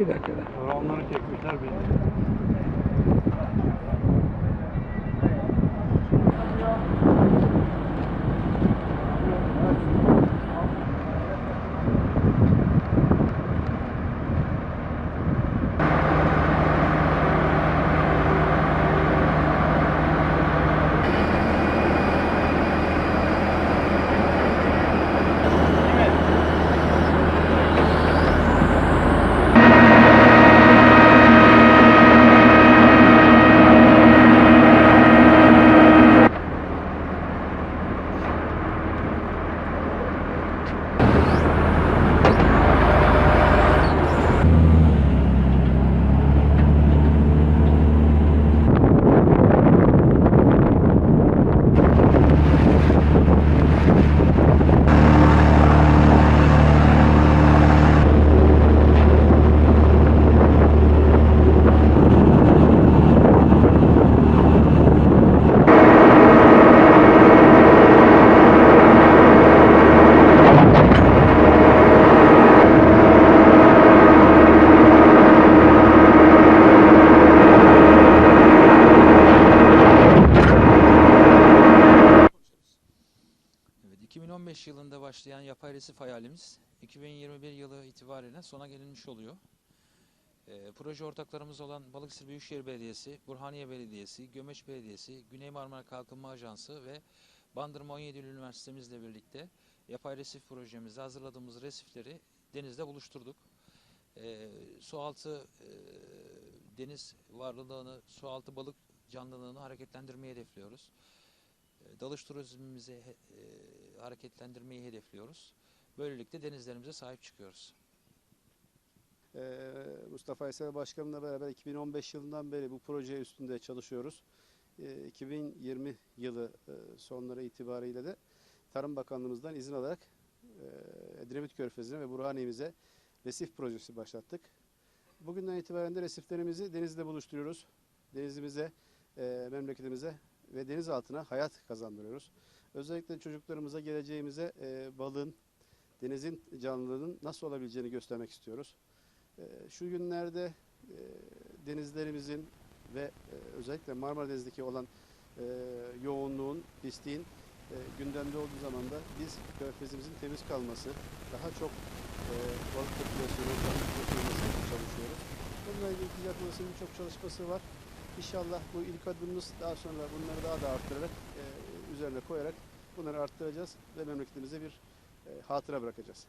Bir dakika da. Onları çekmişler beni. Başlayan yapay resif hayalimiz 2021 yılı itibariyle sona gelinmiş oluyor. Ee, proje ortaklarımız olan Balıkesir Büyükşehir Belediyesi, Burhaniye Belediyesi, Gömeç Belediyesi, Güney Marmara Kalkınma Ajansı ve Bandırma 17 Eylül Üniversitemizle birlikte yapay resif projemizde hazırladığımız resifleri denizde buluşturduk. Ee, sualtı e, deniz varlığını, sualtı balık canlılığını hareketlendirmeyi hedefliyoruz. E, Dalış turizmimizi e, hareketlendirmeyi hedefliyoruz. Böylelikle denizlerimize sahip çıkıyoruz. Ee, Mustafa Aysel Başkanımla beraber 2015 yılından beri bu proje üstünde çalışıyoruz. Ee, 2020 yılı e, sonları itibariyle de Tarım Bakanlığımızdan izin alarak e, Edremit Körfezi'ne ve Burhaniye'mize resif projesi başlattık. Bugünden itibaren de resiflerimizi denizle buluşturuyoruz. Denizimize, e, memleketimize ve deniz altına hayat kazandırıyoruz. Özellikle çocuklarımıza, geleceğimize e, balığın, denizin canlılığının nasıl olabileceğini göstermek istiyoruz. Ee, Şu günlerde e, denizlerimizin ve e, özellikle Marmara Denizi'ndeki olan e, yoğunluğun, pisliğin e, gündemde olduğu zaman da biz körfezimizin temiz kalması, daha çok e, balık popülasyonu, balık popülasyonu çalışıyoruz. Bununla ilgili ticaret odasının birçok çalışması var. İnşallah bu ilk adımımız daha sonra bunları daha da arttırarak, e, üzerine koyarak bunları arttıracağız ve memleketimize bir e, hatıra bırakacağız.